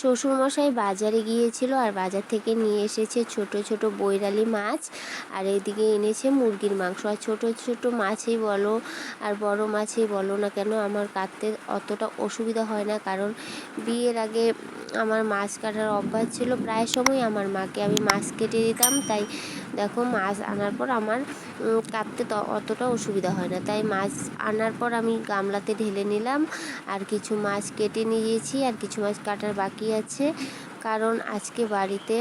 শ্বশুরমশাই বাজারে গিয়েছিল আর বাজার থেকে নিয়ে এসেছে ছোট ছোট বৈরালি মাছ আর এদিকে এনেছে মুরগির মাংস। আর ছোট ছোট মাছই বলো আর বড় মাছই বলো না কেন, আমার কাটতে অতটা অসুবিধা হয় না। কারণ বিয়ের আগে আমার মাছ কাটার অভ্যাস ছিল, প্রায় সময় আমার মাকে আমি মাছ কেটে দিতাম। তাই দেখো মাছ আনার পর আমার কাটতে অতটা অসুবিধা হয় না। তাই মাছ আনার পর আমি গামলাতে ঢেলে নিলাম আর কিছু মাছ কেটে নিয়েছি আর কিছু মাছ কাটার বাকি আছে কারণ আজকে বাড়িতে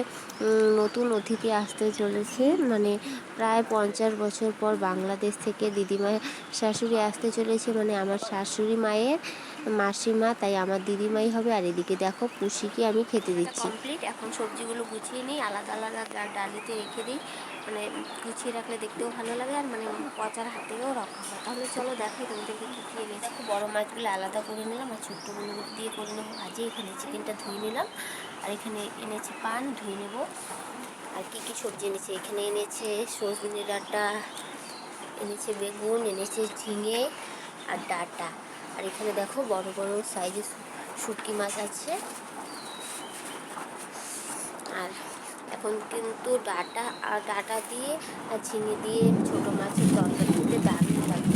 নতুন অতিথি আসতে চলেছে। মানে প্রায় পঞ্চাশ বছর পর বাংলাদেশ থেকে দিদিমা শাশুড়ি আসতে চলেছে। মানে আমার শাশুড়ি মায়ের মাসিমা তাই আমার দিদিমাই হবে। আর এদিকে দেখো পুষিকে আমি খেতে দিচ্ছি। কমপ্লিট এখন সবজিগুলো গুছিয়ে নিই আলাদা আলাদা ডালিতে রেখে দিই। মানে গুছিয়ে রাখলে দেখতেও ভালো লাগে আর মানে পচার হাতেও রক্ষা হয়। তাহলে চলো দেখাই তোমাদেরকে কী কী এনেছি। বড়ো মাছগুলো আলাদা করে নিলাম আর ছোট্টগুলো দিয়ে করে নেব। ভাজি এখানে চিকেনটা ধুয়ে নিলাম আর এখানে এনেছি পান, ধুয়ে নেব। আর কী কী সবজি এনেছে? এখানে এনেছে সজনে ডাঁটা, এনেছে বেগুন, এনেছে ঝিঙে আর ডাঁটা। আর এখানে দেখো বড় বড় সাইজের শুটকি মাছ আছে। আর এখন কিন্তু ডাটা আর ডাটা দিয়ে আর ঝিঙে দিয়ে ছোটো মাছের তরকারি খেতে দারুণ লাগে।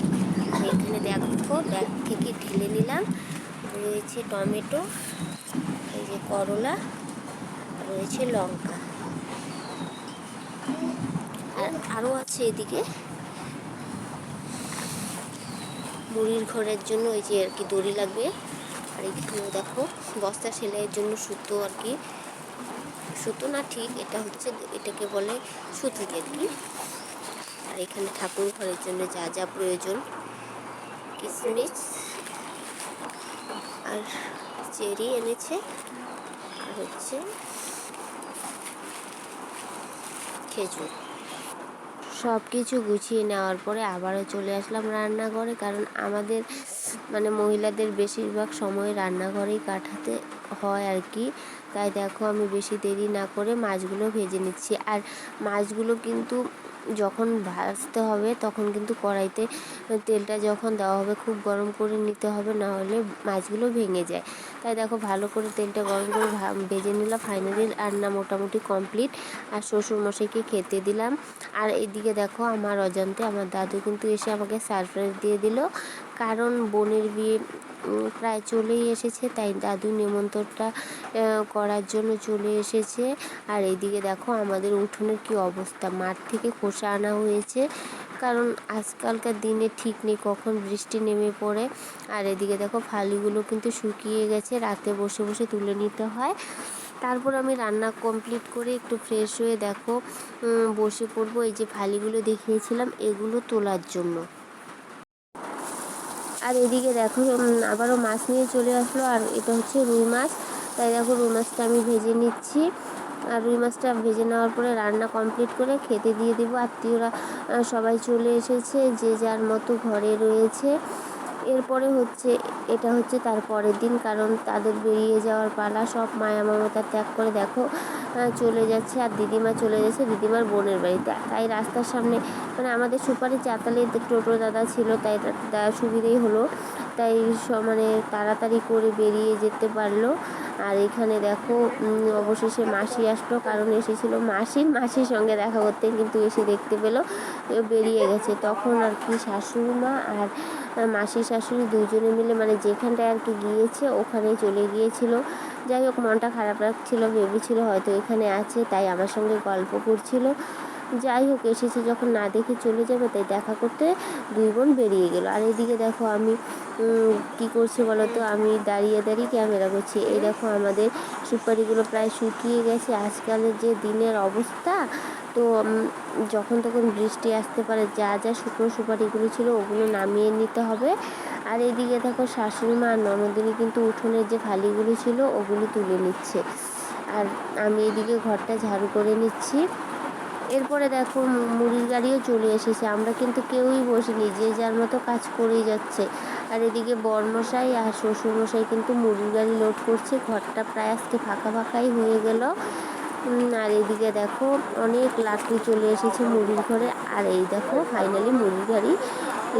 আর এখানে দেখো ব্যাগ থেকে ঢেলে নিলাম। রয়েছে টমেটো, এই যে করলা, রয়েছে লঙ্কা। আর আরও আছে এদিকে। মুড়ির ঘরের জন্য ওই যে আর কি দড়ি লাগবে। আর এখানে দেখো, বস্তা সেলাইয়ের জন্য সুতো আর কি। সুতো না ঠিক, এটা হচ্ছে এটাকে বলে সুতিক আর কি আর এখানে ঠাকুর ঘরের জন্য যা যা প্রয়োজন। কিশমিশ আর চেরি এনেছে। আর হচ্ছে খেজুর। সব কিছু গুছিয়ে নেওয়ার পরে আবারও চলে আসলাম রান্নাঘরে, কারণ আমাদের মানে মহিলাদের বেশিরভাগ সময় রান্নাঘরেই কাটাতে হয় আর কি। তাই দেখো আমি বেশি দেরি না করে মাছগুলো ভেজে নিচ্ছি। আর মাছগুলো কিন্তু যখন ভাজতে হবে তখন কিন্তু কড়াইতে তেলটা যখন দেওয়া হবে খুব গরম করে নিতে হবে, না হলে মাছগুলো ভেঙে যায়। তাই দেখো ভালো করে তেলটা গরম করে ভেজে নিলাম ফাইনালি রান্না মোটামুটি কমপ্লিট আর শ্বশুরমশাইকে খেতে দিলাম। আর এদিকে দেখো আমার অজান্তে আমার দাদু কিন্তু এসে আমাকে সারপ্রাইজ দিয়ে দিল। কারণ বোনের বিয়ে প্রায় চলেই এসেছে, তাই দাদু নিমন্ত্রণটা করার জন্য চলে এসেছে। আর এইদিকে দেখো আমাদের উঠোনের কি অবস্থা, মাঠ থেকে খোসা আনা হয়েছে। কারণ আজকালকার দিনে ঠিক নেই কখন বৃষ্টি নেমে পড়ে। আর এদিকে দেখো ফালিগুলো কিন্তু শুকিয়ে গেছে, রাতে বসে বসে তুলে নিতে হয়। তারপর আমি রান্না কমপ্লিট করে একটু ফ্রেশ হয়ে দেখো বসে পড়ব। এই যে ফালিগুলো দেখিয়েছিলাম, এগুলো তোলার জন্য। আর এদিকে দেখো আবারও মাছ নিয়ে চলে আসলো, আর এটা হচ্ছে রুই মাছ। তাই দেখো, রুই মাছটা আমি ভেজে নিচ্ছি। আর রুই মাছটা ভেজে নেওয়ার পরে রান্না কমপ্লিট করে খেতে দিয়ে দেবো। আত্মীয়রা সবাই চলে এসেছে, যে যার মতো ঘরে রয়েছে। এরপরে হচ্ছে, এটা হচ্ছে তার পরের দিন, কারণ তাদের বেরিয়ে যাওয়ার পালা সব মায়া মমতা ত্যাগ করে দেখো চলে যাচ্ছে আর দিদিমা চলে যাচ্ছে দিদিমার বোনের বাড়িতে। তাই রাস্তার সামনে মানে আমাদের সুপারি চাতালে টোটো দাদা ছিল, তাই সুবিধেই হলো। তাই মানে তাড়াতাড়ি করে বেরিয়ে যেতে পারল। আর এখানে দেখো অবশেষে মাসি আসলো। কারণ এসেছিল মাসি। মাসির সঙ্গে দেখা করতে কিন্তু এসে দেখতে পেল। বেরিয়ে গেছে। তখন আর কি শাশুড়ি মা আর মাসি শাশুড়ি দুজনে মিলে মানে যেখানটায় আর কি গিয়েছে ওখানে চলে গিয়েছিল। যাই হোক, মনটা খারাপ লাগছিল, ভেবেছিল হয়তো এখানে আছে, তাই আমার সঙ্গে গল্প করছিল। যাই হোক, এসেছে যখন না দেখে চলে যাবে, তাই দেখা করতে দুই বোন বেরিয়ে গেল। আর এদিকে দেখো আমি কি করছি বলো তো? আমি দাঁড়িয়ে দাঁড়িয়ে ক্যামেরা করছি। এই দেখো আমাদের সুপারিগুলো প্রায় শুকিয়ে গেছে। আজকালের যে দিনের অবস্থা, তো যখন তখন বৃষ্টি আসতে পারে, যা যা শুকনো সুপারিগুলো ছিল, ওগুলো নামিয়ে নিতে হবে। আর এদিকে দেখো শাশুড়ি মা ননদিনী কিন্তু উঠোনের যে ফালিগুলো ছিল, ওগুলো তুলে নিচ্ছে। আর আমি এদিকে ঘরটা ঝাড়ু করে নিচ্ছি। এরপরে দেখো মুড়ির গাড়িও চলে এসেছে। আমরা কিন্তু কেউই বসিনি, যে যার মতো কাজ করেই যাচ্ছে। আর এদিকে বরমশাই আর শ্বশুরমশাই কিন্তু মুড়ির গাড়ি লোড করছে। ঘরটা প্রায় আজকে ফাঁকা ফাঁকাই হয়ে গেল। আর এদিকে দেখো অনেক লাকড়ি চলে এসেছে মুড়ির ঘরে। আর এই দেখো ফাইনালি মুড়ির গাড়ি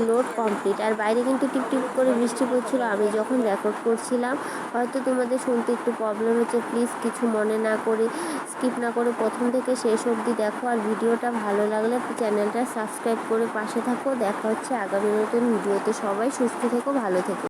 লোড কমপ্লিট আর বাইরে কিন্তু টিপ টিপ করে বৃষ্টি পড়ছিল, আমি যখন রেকর্ড করছিলাম, হয়তো তোমাদের শুনতে একটু প্রবলেম হচ্ছে প্লিজ কিছু মনে না করে স্কিপ না করে প্রথম থেকে শেষ অবধি দেখো। আর ভিডিওটা ভালো লাগলে চ্যানেলটা সাবস্ক্রাইব করে পাশে থাকো। দেখা হচ্ছে আগামী নতুন ভিডিওতে। সবাই সুস্থ থেকো, ভালো থেকো।